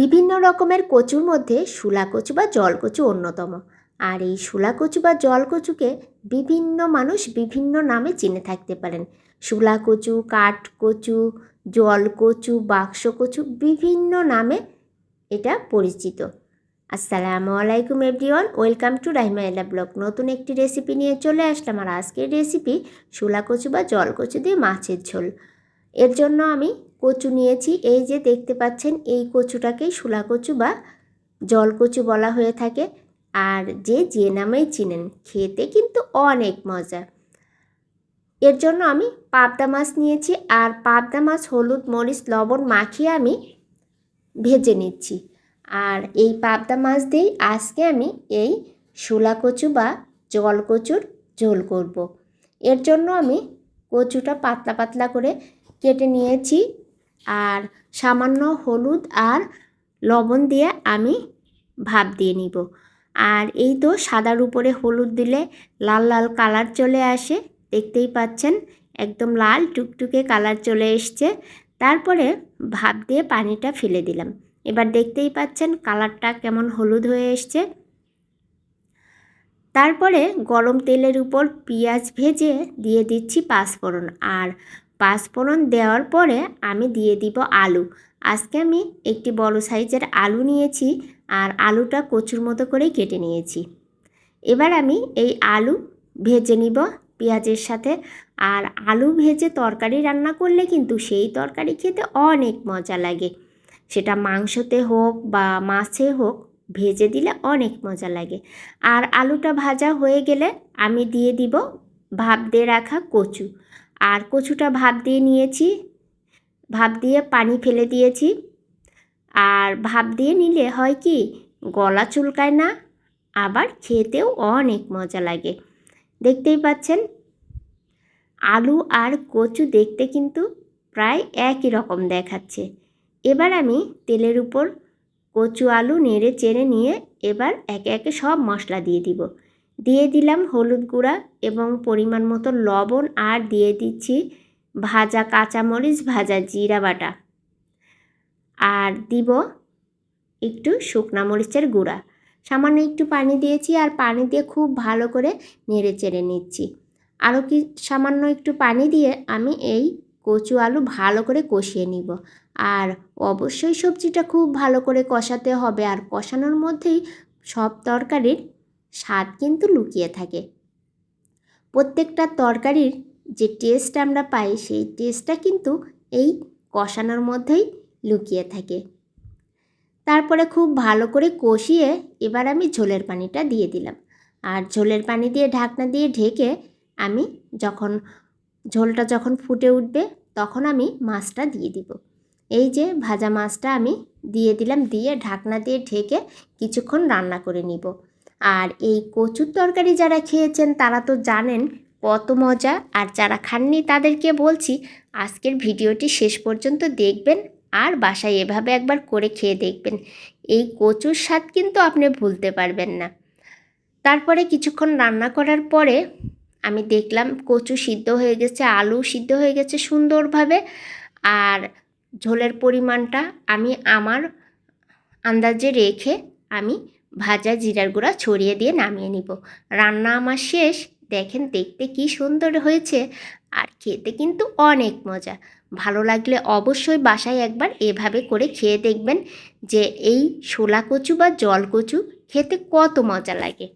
বিভিন্ন রকমের কচুর মধ্যে শুলা কচু বা জল কচু অন্যতম। আর এই শুলা কচু বা জল কচুকে বিভিন্ন মানুষ বিভিন্ন নামে চিনে থাকতে পারেন। শুলা কচু কাঠ কচু জল কচু বাক্স কচু বিভিন্ন নামে এটা পরিচিত। আসসালামু আলাইকুম এভরিওয়ান, ওয়েলকাম টু রাহিমাইলা ব্লগ। নতুন একটি রেসিপি নিয়ে চলে আসলাম। আর আজকের রেসিপি শুলা কচু বা জল কচু দিয়ে মাছের ঝোল। এর জন্য আমি কচু নিয়েছি। এই যে দেখতে পাচ্ছেন, এই কচুটাকেই শুলা কচু বা জল কচু বলা হয়ে থাকে। আর যে যে নামেই চিনেন, খেতে কিন্তু অনেক মজা। এর জন্য আমি পাবদা মাছ নিয়েছি। আর পাবদা মাছ, হলুদ, মরিচ, লবণ মাখিয়ে আমি ভেজে নিচ্ছি। আর এই পাবদা মাছ দিয়েই আজকে আমি এই শুলা কচু বা জল কচুর ঝোল করব। এর জন্য আমি কচুটা পাতলা পাতলা করে কেটে নিয়েছি আর সামান্য হলুদ আর লবণ দিয়ে আমি ভাপ দিয়ে নিব। আর এই তো সাদার উপরে হলুদ দিলে লাল লাল কালার চলে আসে। দেখতেই পাচ্ছেন, একদম লাল টুকটুকে কালার চলে এসছে। তারপরে ভাপ দিয়ে পানিটা ফেলে দিলাম। এবার দেখতেই পাচ্ছেন কালারটা কেমন হলুদ হয়ে এসছে। তারপরে গরম তেলের উপর পেঁয়াজ ভেজে দিয়ে দিচ্ছি পাঁচফোড়ন। আর পাঁচফোড়ন দেওয়ার পরে আমি দিয়ে দিব আলু। আজকে আমি একটি বড় সাইজের আলু নিয়েছি আর আলুটা কচুর মতো করেই কেটে নিয়েছি। এবার আমি এই আলু ভেজে নিব পেঁয়াজের সাথে। আর আলু ভেজে তরকারি রান্না করলে কিন্তু সেই তরকারি খেতে অনেক মজা লাগে। সেটা মাংসতে হোক বা মাছে হোক, ভেজে দিলে অনেক মজা লাগে। আর আলুটা ভাজা হয়ে গেলে আমি দিয়ে দিব ভাপ দিয়ে রাখা কচু। আর কচুটা ভাপ দিয়ে নিয়েছি। ভাপ দিয়ে পানি ফেলে দিয়েছি। আর ভাপ দিয়ে নিলে হয় কি, গলা চুলকায় না, আবার খেতেও অনেক মজা লাগে। দেখতেই পাচ্ছেন? আলু আর কচু দেখতে কিন্তু প্রায় একই রকম দেখাচ্ছে। এবার আমি তেলের উপর কচু আলু নেড়ে চেড়ে নিয়ে এবার একে একে সব মশলা দিয়ে দিব। দিয়ে দিলাম হলুদ গুঁড়া এবং পরিমাণ মতো লবণ আর দিয়ে দিচ্ছি ভাজা কাঁচামরিচ, ভাজা জিরা বাটা। আর দিব একটু শুকনা মরিচের গুঁড়া। সামান্য একটু পানি দিয়েছি আর পানি দিয়ে খুব ভালো করে নেড়ে চেড়ে নিচ্ছি। আরও কি সামান্য একটু পানি দিয়ে আমি এই কচু আলু ভালো করে কষিয়ে নিব। আর অবশ্যই সবজিটা খুব ভালো করে কষাতে হবে। আর কষানোর মধ্যেই সব তরকারির স্বাদ কিন্তু লুকিয়ে থাকে। প্রত্যেকটা তরকারির যে টেস্ট আমরা পাই, সেই টেস্টটা কিন্তু এই কষানোর মধ্যেই লুকিয়ে থাকে। তারপরে খুব ভালো করে কষিয়ে এবার আমি ঝোলের পানিটা দিয়ে দিলাম। আর ঝোলের পানি দিয়ে ঢাকনা দিয়ে ঢেকে আমি যখন, ঝোলটা যখন ফুটে উঠবে, তখন আমি মাছটা দিয়ে দিব। এই যে ভাজা মাছটা আমি দিয়ে দিলাম, দিয়ে ঢাকনা দিয়ে ঢেকে কিছুক্ষণ রান্না করে নিব। আর এই কচুর তরকারি যারা খেয়েছেন তারা তো জানেন কত মজা। আর যারা খাননি তাদেরকে বলছি আজকের ভিডিওটি শেষ পর্যন্ত দেখবেন আর বাসায় এভাবে একবার করে খেয়ে দেখবেন। এই কচুর স্বাদ কিন্তু আপনি ভুলতে পারবেন না। তারপরে কিছুক্ষণ রান্না করার পরে আমি দেখলাম কচু সিদ্ধ হয়ে গেছে, আলু সিদ্ধ হয়ে গেছে সুন্দরভাবে। আর ঝোলের পরিমাণটা আমি আমার আন্দাজে রেখে আমি ভাজা জিরার গুঁড়া ছড়িয়ে দিয়ে নামিয়ে নিব। রান্না আমার শেষ। দেখেন দেখতে কি সুন্দর হয়েছে। আর খেতে কিন্তু অনেক মজা। ভালো লাগলে অবশ্যই বাসায় একবার এভাবে করে খেয়ে দেখবেন যে এই শোলা কচু বা জল কচু খেতে কত মজা লাগে।